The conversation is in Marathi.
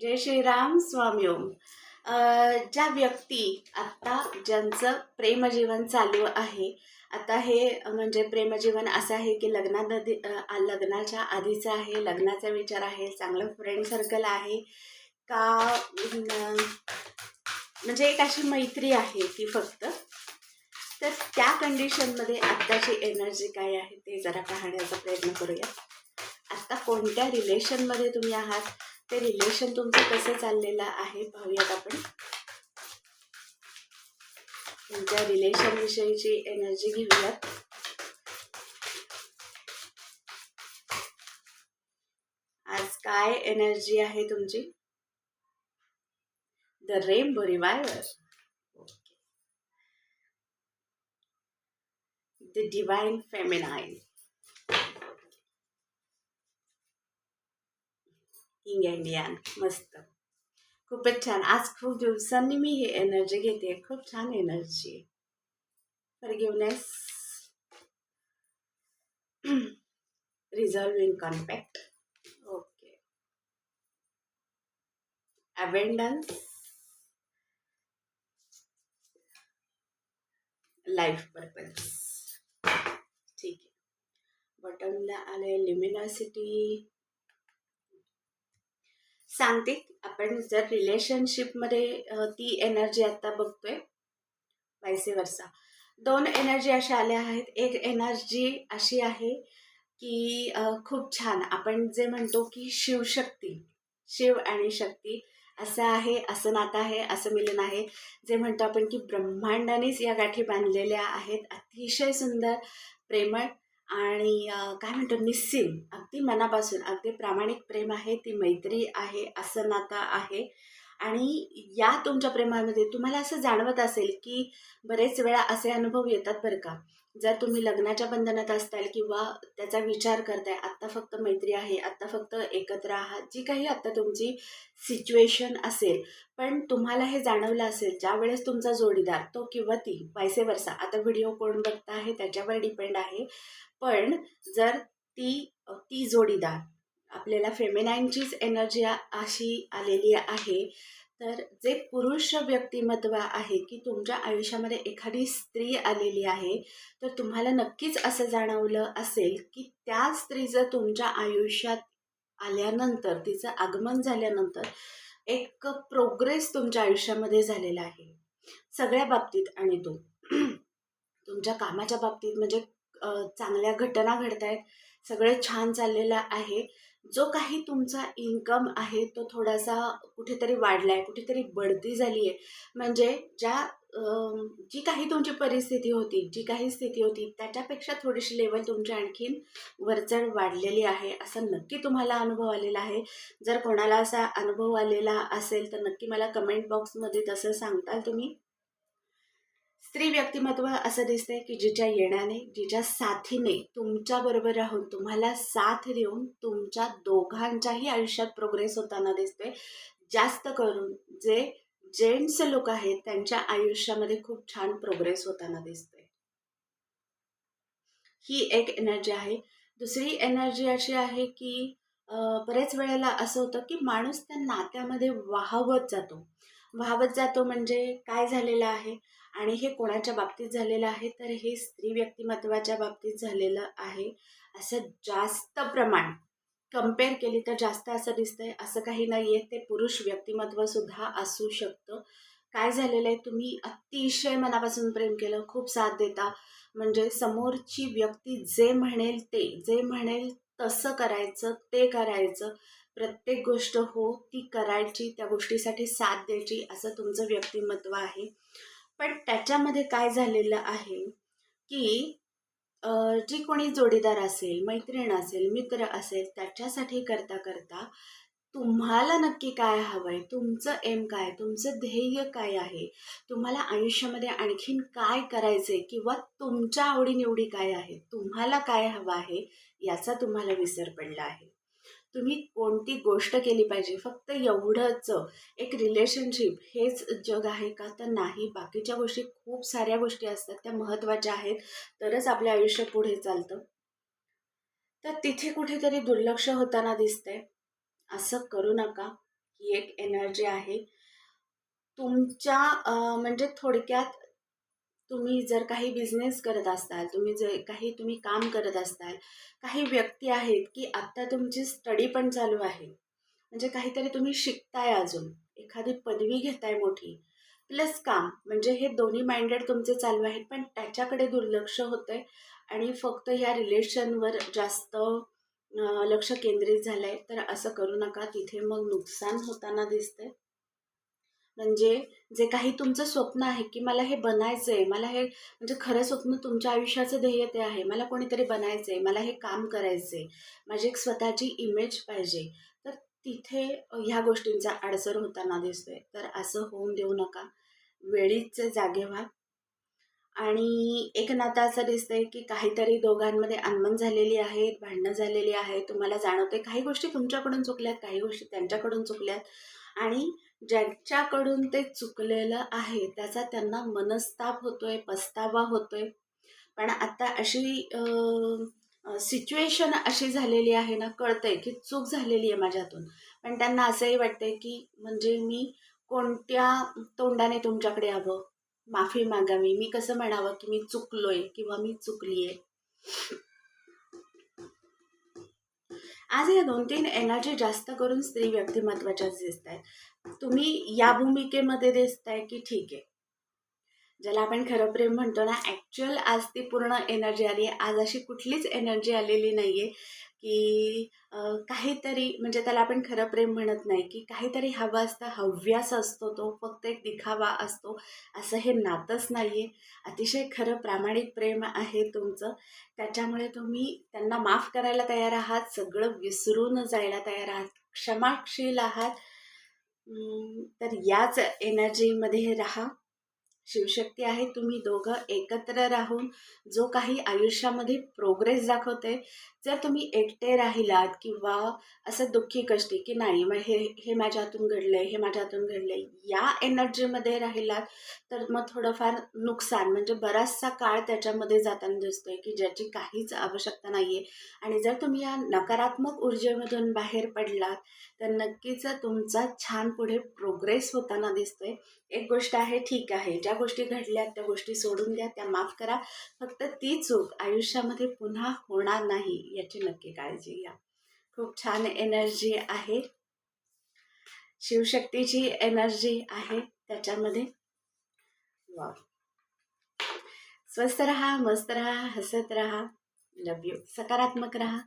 जय श्रीराम स्वामी ओम. ज्या व्यक्ती आत्ता ज्यांचं प्रेमजीवन चालू आहे आता हे म्हणजे प्रेमजीवन असं आहे की लग्नाआधी अ, लग्नाच्या आधीचं आहे लग्नाचा विचार आहे चांगलं फ्रेंड सर्कल आहे का म्हणजे एक अशी मैत्री आहे ती फक्त. तर त्या कंडिशनमध्ये आत्ताची एनर्जी काय आहे ते जरा पाहण्याचा प्रयत्न करूया. आत्ता कोणत्या रिलेशनमध्ये तुम्ही आहात? ते रिलेशन तुमचं कसं चाललेलं आहे पाहूयात आपण. तुमच्या रिलेशन विषयीची एनर्जी घेऊयात. आज काय एनर्जी आहे तुमची? The rainbow reviver the divine feminine king Indian मस्त. खूपच छान. आज खूप दिवसांनी मी ही एनर्जी घेते खूप छान energy forgiveness in compact okay abundance life purpose ठीक आहे. बटनला आले लिमिनॉसिटी सांगते. आपण जर रिलेशनशिपमध्ये ती एनर्जी आत्ता बघतोय वायसे वर्षा दोन एनर्जी अशा आल्या आहेत. एक एनर्जी अशी आहे की खूप छान. आपण जे म्हणतो की शिवशक्ती शिव आणि शक्ती असं आहे असं नातं आहे असं मिलन आहे. जे म्हणतो आपण की ब्रह्मांडानेच या गाठी बांधलेल्या आहेत. अतिशय सुंदर प्रेमळ आणि काय म्हणतो निस्सीम अगदी मनापासून अगदी प्रामाणिक प्रेम आहे ती मैत्री आहे असं नातं आहे. आणि या तुमच्या प्रेमामध्ये तुम्हाला असं जाणवत असेल की बरेच वेळा असे अनुभव येतात बरं का. जर तुम्ही लग्नाच्या बंधनात असताल किंवा त्याचा विचार करताय आत्ता फक्त मैत्री आहे आत्ता फक्त एकत्र आहात जी काही आत्ता तुमची सिच्युएशन असेल पण तुम्हाला हे जाणवलं असेल ज्या वेळेस तुमचा जोडीदार तो किंवा ती पैसे वरसा आता व्हिडिओ कोण बघता आहे त्याच्यावर डिपेंड आहे. पण जर ती ती जोडीदार आपल्याला फेमिनाईनचीच एनर्जी अशी आलेली आहे तर जे पुरुष व्यक्तिमत्व आहे की तुमच्या आयुष्यामध्ये एखादी स्त्री आलेली आहे तर तुम्हाला नक्कीच असं जाणवलं असेल की त्या स्त्रीचं तुमच्या आयुष्यात आल्यानंतर तिचं आगमन झाल्यानंतर एक प्रोग्रेस तुमच्या आयुष्यामध्ये झालेला आहे. सगळ्या बाबतीत आणि तो. तुमच्या कामाच्या बाबतीत म्हणजे चांगल्या घटना घडत आहेत सगळं छान चाललेलं आहे जो काही तुमचा इन्कम आहे तो थोडासा कुठेतरी वाढला आहे कुठेतरी बढती झाली आहे म्हणजे ज्या जी काही तुमची परिस्थिती होती जी काही स्थिती होती त्याच्यापेक्षा थोडीशी लेवल तुमची आणखीन वरचढ वाढलेली आहे असा नक्की तुम्हाला अनुभव आलेला आहे. जर कोणाला असा अनुभव आलेला असेल तर नक्की मला कमेंट बॉक्समध्ये तसं सांगताल तुम्ही. स्त्री व्यक्तिमत्व असं दिसतंय की जिच्या येण्याने जिच्या साथीने तुमच्याबरोबर राहून तुम्हाला साथ देऊन तुमच्या दोघांच्याही आयुष्यात प्रोग्रेस होताना दिसतोय. जास्त करून जे जेंट्स लोक आहेत त्यांच्या आयुष्यामध्ये खूप छान प्रोग्रेस होताना दिसतोय. ही एक एनर्जी आहे. दुसरी एनर्जी अशी आहे की बरेच वेळेला असं होतं की माणूस त्या नात्यामध्ये वाहवत जातो. वाहवत जातो म्हणजे काय झालेलं आहे? आणि हे कोणाच्या बाबतीत झालेलं आहे? तर हे स्त्री व्यक्तिमत्वाच्या बाबतीत झालेलं आहे. असं जास्त प्रमाण कंपेअर केली तर जास्त असं दिसतंय. असं काही नाही आहे ते पुरुष व्यक्तिमत्वसुद्धा असू शकतं. काय झालेलं आहे तुम्ही अतिशय मनापासून प्रेम केलं. खूप साथ देता. म्हणजे समोरची व्यक्ती जे म्हणेल ते जे म्हणेल तसं करायचं ते करायचं प्रत्येक गोष्ट हो ती करायची त्या गोष्टीसाठी साथ द्यायची असं तुमचं व्यक्तिमत्व आहे. पण त्याच्यामध्ये काय झालेलं आहे की जी कोणी जोडीदार असेल मैत्रीण असेल मित्र असेल त्याच्यासाठी करता करता तुम्हाला नक्की काय हवं आहे तुमचं एम काय तुमचं ध्येय काय आहे? तुम्हाला आयुष्यामध्ये आणखीन काय करायचं आहे किंवा तुमच्या आवडीनिवडी काय आहे तुम्हाला काय हवं आहे? याचा तुम्हाला विसर पडला आहे. तुम्ही कोणती गोष्ट केली पाहिजे? फक्त एवढंच. एक रिलेशनशिप हेच जग आहे का? तर नाही. बाकीच्या गोष्टी खूप साऱ्या गोष्टी असतात. त्या महत्त्वाच्या आहेत. तरच आपलं आयुष्य पुढे चालतं. तर तिथे कुठेतरी दुर्लक्ष होताना दिसतंय. असं करू नका ही एक एनर्जी आहे. तुमच्या म्हणजे थोडक्यात तुम्ही जर काही बिझनेस करत असाल तुम्ही जर काही तुम्ही काम करत असाल काही व्यक्ती आहेत की आत्ता तुमची स्टडी पण चालू आहे. म्हणजे काहीतरी तुम्ही शिकताय अजून. एखादी पदवी घेताय मोठी. प्लस काम. म्हणजे हे दोन्ही माइंडेड तुमचे चालू आहेत पण त्याच्याकडे दुर्लक्ष होतंय आणि फक्त ह्या रिलेशनवर जास्त लक्ष केंद्रित झालंय तर असं करू नका. तिथे मग नुकसान होताना दिसतंय. म्हणजे जे काही तुमचं स्वप्न आहे की मला हे बनायचं आहे मला हे म्हणजे खरं स्वप्न तुमच्या आयुष्याचं ध्येय ते आहे. मला कोणीतरी बनायचं आहे मला हे काम करायचं आहे माझी एक स्वतःची इमेज पाहिजे. तर तिथे ह्या गोष्टींचा अडसर होताना दिसतोय. तर असं होऊन देऊ नका. वेळीच जागे व्हा. आणि एक असं दिसतंय की काहीतरी दोघांमध्ये अनमन झालेली आहेत भांडणं झालेली आहे. तुम्हाला जाणवते काही गोष्टी तुमच्याकडून चुकल्यात काही गोष्टी त्यांच्याकडून चुकल्यात. आणि ज्यांच्याकडून ते चुकलेलं आहे त्याचा त्यांना मनस्ताप होतोय पस्तावा होतोय. पण आता अशी सिच्युएशन अशी झालेली आहे ना कळतंय की चूक झालेली आहे माझ्यातून. पण त्यांना असंही वाटतंय की म्हणजे मी कोणत्या तोंडाने तुमच्याकडे यावं? माफी मागावी मी. कसं म्हणावं? की मी चुकलोय किंवा मी चुकली आहे आज या दोन तीन एनर्जी जास्त करून स्त्री व्यक्तिमत्वाच्याच दिसत आहेत तुम्ही या भूमिकेमध्ये दिसताय की ठीक. आहे ज्याला आपण खरं प्रेम म्हणतो ना ॲक्च्युअल आज ती पूर्ण एनर्जी आली आहे. आज अशी कुठलीच एनर्जी आलेली नाही आहे की काहीतरी म्हणजे त्याला आपण खरं प्रेम म्हणत नाही की काहीतरी हवं असतं हव्यास असतो तो फक्त एक दिखावा असतो असं हे नातंच नाही आहे अतिशय खरं प्रामाणिक प्रेम आहे तुमचं. त्याच्यामुळे तुम्ही त्यांना माफ करायला तयार आहात सगळं विसरून जायला तयार आहात क्षमाशील आहात. तर याच एनर्जीमध्ये राहा. शिवशक्ती आहे. तुम्ही दोघं एकत्र राहून जो काही आयुष्यामध्ये प्रोग्रेस दाखवते जर तुम्ही एकटे राहिलात किंवा असं दुःखी कष्टी की नाही मग हे हे माझ्या हातून घडलंय हे माझ्या हातून घडलंय या एनर्जीमध्ये राहिलात तर मग थोडंफार नुकसान म्हणजे बराचसा काळ त्याच्यामध्ये जाताना दिसतोय की ज्याची काहीच आवश्यकता नाही आहे आणि जर तुम्ही या नकारात्मक ऊर्जेमधून बाहेर पडलात तर नक्कीच तुमचा छान पुढे प्रोग्रेस होताना दिसतोय. एक गोष्ट आहे ठीक आहे ज्या गोष्टी घडल्या त्या गोष्टी सोडून द्या त्या माफ करा. फक्त ती चूक आयुष्यामध्ये पुन्हा होणार नाही याची नक्की काळजी घ्या. खूप छान एनर्जी आहे. शिवशक्तीची एनर्जी आहे त्याच्यामध्ये. वा स्वस्थ रहा मस्त रहा हसत रहा. लव यू सकारात्मक रहा.